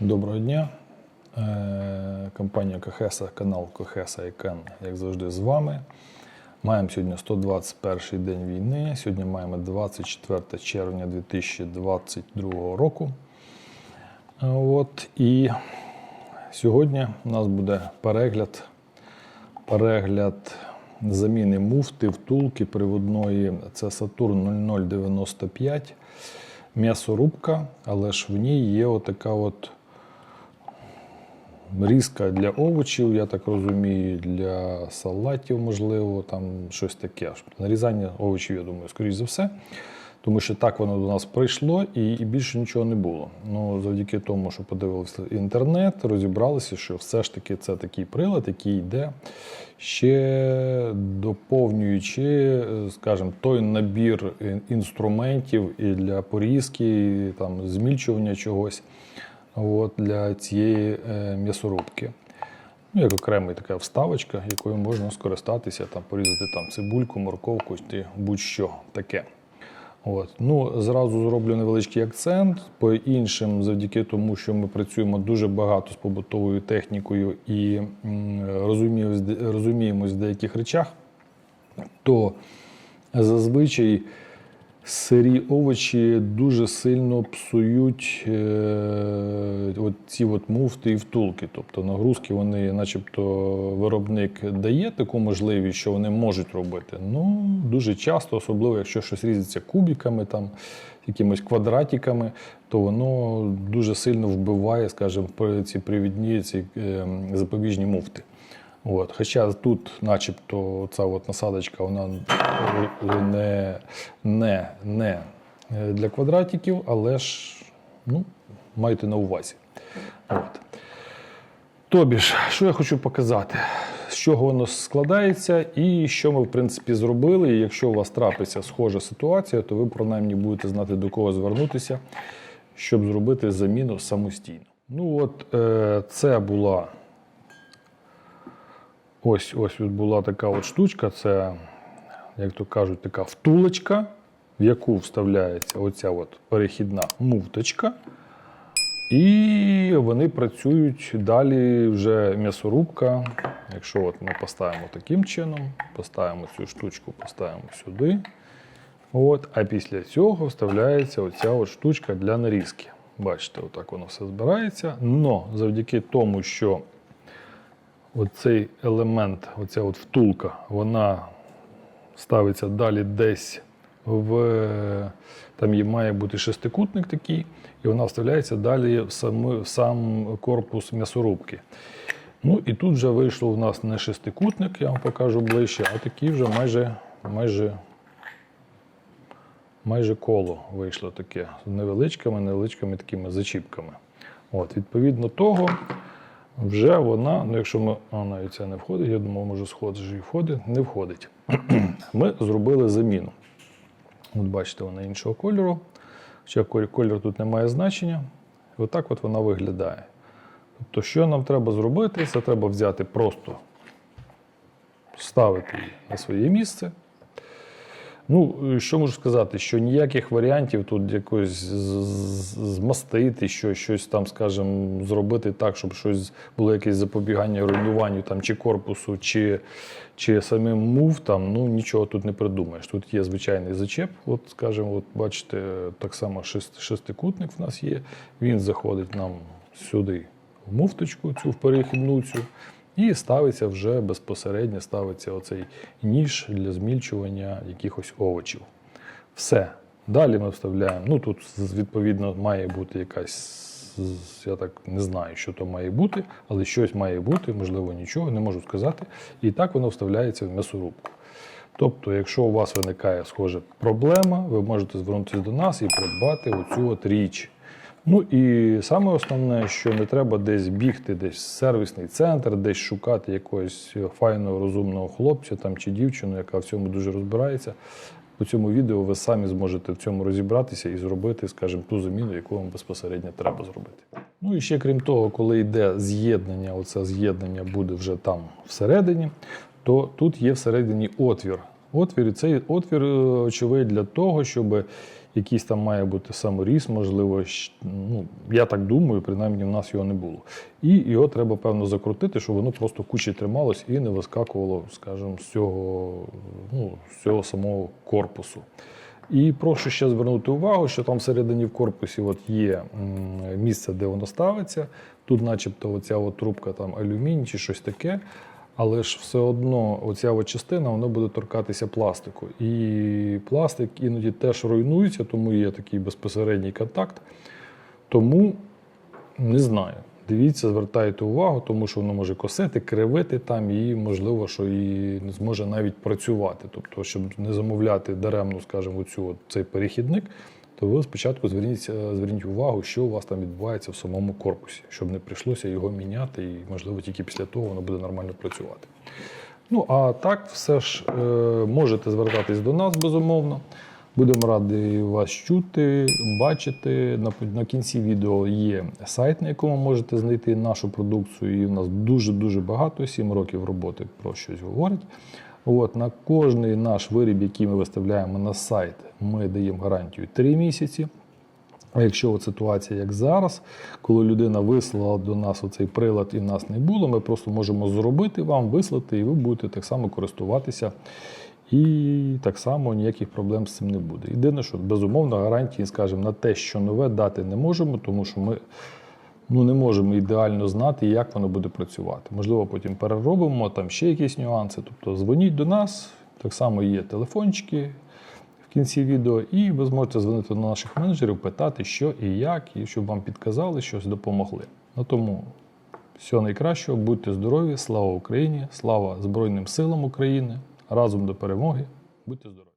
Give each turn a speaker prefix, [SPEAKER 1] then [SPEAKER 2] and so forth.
[SPEAKER 1] Доброго дня. Е, Компанія Кохеса, канал Кохеса і Кен, як завжди, з вами. Маємо сьогодні 121 день війни. Сьогодні маємо 24 червня 2022 року. Е, От, і сьогодні у нас буде перегляд, перегляд заміни муфти, втулки приводної. Це Сатурн 0095. М'ясорубка, але ж в ній є отака от різка для овочів, я так розумію, для салатів, можливо, там щось таке. Нарізання овочів, я думаю, скоріш за все. Тому що так воно до нас прийшло і, і більше нічого не було. Ну, завдяки тому, що подивилися інтернет, розібралися, що все ж таки це такий прилад, який йде ще доповнюючи, скажімо, той набір інструментів і для порізки, і там змільчування чогось от, для цієї е, м'ясорубки. Ну, як окрема така вставочка, якою можна скористатися, там, порізати там, цибульку, морковку чи будь-що таке. От. Ну, зразу зроблю невеличкий акцент. По іншим, завдяки тому, що ми працюємо дуже багато з побутовою технікою і розуміємось в деяких речах, то зазвичай сирі овочі дуже сильно псують е, ці от муфти і втулки. Тобто нагрузки вони, начебто, виробник дає таку можливість, що вони можуть робити. Ну, дуже часто, особливо якщо щось різиться кубиками, там, якимось квадратиками, то воно дуже сильно вбиває, скажімо, ці привідні, ці е, запобіжні муфти. От. Хоча тут, начебто, ця от насадочка, вона не, не, не для квадратиків, але ж ну, майте на увазі. От. Тобі ж, що я хочу показати, з чого воно складається, і що ми, в принципі, зробили. І якщо у вас трапиться схожа ситуація, то ви принаймні будете знати, до кого звернутися, щоб зробити заміну самостійно. Ну от е, це була Ось ось була така от штучка, це, як то кажуть, така втулочка, в яку вставляється оця от перехідна муфточка. І вони працюють далі вже м'ясорубка. Якщо от ми поставимо таким чином, поставимо цю штучку, поставимо сюди. От, а після цього вставляється оця от штучка для нарізки. Бачите, отак воно все збирається. Но завдяки тому, що оцей елемент, оця от втулка, вона ставиться далі десь в. Там є, має бути шестикутник такий, і вона вставляється далі в, сам, в сам корпус м'ясорубки. Ну і тут вже вийшло у нас не шестикутник, я вам покажу ближче, а такий вже майже, майже, майже коло вийшло таке з невеличкими, невеличкими такими зачіпками. От, відповідно того, вже вона, ну якщо ми, а навіть це не входить, я думав, може сходить і входить, не входить. Ми зробили заміну. От бачите, вона іншого кольору. Хоча кольор тут не має значення. І отак от вона виглядає. Тобто, що нам треба зробити? Це треба взяти просто ставити її на своє місце. Ну, е, що можу сказати, що ніяких варіантів тут якось змастити, що, щось там, скажімо, зробити так, щоб щось було якесь запобігання руйнуванню там, чи корпусу, чи, чи самим муфтам, ну нічого тут не придумаєш. Тут є звичайний зачеп, от, скажімо, от бачите, так само шест- шестикутник в нас є. Він заходить нам сюди в муфточку, цю в перехідну цю. І ставиться вже безпосередньо ставиться оцей ніж для змільчування якихось овочів. Все. Далі ми вставляємо. Ну тут відповідно має бути якась, я так не знаю, що то має бути, але щось має бути, можливо, нічого, не можу сказати. І так воно вставляється в м'ясорубку. Тобто, якщо у вас виникає схожа проблема, ви можете звернутися до нас і придбати оцю от річ. Ну і саме основне, що не треба десь бігти, десь в сервісний центр, десь шукати якогось файного, розумного хлопця там, чи дівчину, яка в цьому дуже розбирається. По цьому відео ви самі зможете в цьому розібратися і зробити, скажімо, ту заміну, яку вам безпосередньо треба зробити. Ну і ще крім того, коли йде з'єднання, оце з'єднання буде вже там всередині, то тут є всередині отвір. Отвір, і цей отвір, е, очевидь, для того, щоб якийсь там має бути саморіз, можливо, ну, я так думаю, принаймні в нас його не було. І його треба, певно, закрутити, щоб воно просто кучі трималось і не вискакувало, скажімо, з цього, ну, з цього самого корпусу. І прошу ще звернути увагу, що там всередині в корпусі от є місце, де воно ставиться. Тут, начебто, оця от трубка там алюміній чи щось таке. Але ж все одно оця частина вона буде торкатися пластику. І пластик іноді теж руйнується, тому є такий безпосередній контакт. Тому не знаю. Дивіться, звертайте увагу, тому що воно може косити, кривити там, і можливо, що і не зможе навіть працювати. Тобто, щоб не замовляти даремно, скажімо, от, цей перехідник, то ви спочатку зверніть, е, зверніть увагу, що у вас там відбувається в самому корпусі, щоб не прийшлося його міняти, і, можливо, тільки після того воно буде нормально працювати. Ну, а так, все ж е, можете звертатись до нас, безумовно. Будемо раді вас чути, бачити. На, на кінці відео є сайт, на якому можете знайти нашу продукцію. І в нас дуже-дуже багато, 7 років роботи про щось говорить. От, на кожний наш виріб, який ми виставляємо на сайт, ми даємо гарантію 3 місяці. А якщо от ситуація як зараз, коли людина вислала до нас оцей прилад і нас не було, ми просто можемо зробити вам, вислати, і ви будете так само користуватися. І так само ніяких проблем з цим не буде. Єдине, що безумовно гарантії, скажімо, на те, що нове дати не можемо, тому що ми ну, не можемо ідеально знати, як воно буде працювати. Можливо, потім переробимо, там ще якісь нюанси. Тобто дзвоніть до нас, так само є телефончики в кінці відео, і ви зможете дзвонити до наших менеджерів, питати, що і як, і щоб вам підказали, щось допомогли. Ну тому всього найкращого, будьте здорові, слава Україні, слава Збройним силам України, разом до перемоги. Будьте здорові!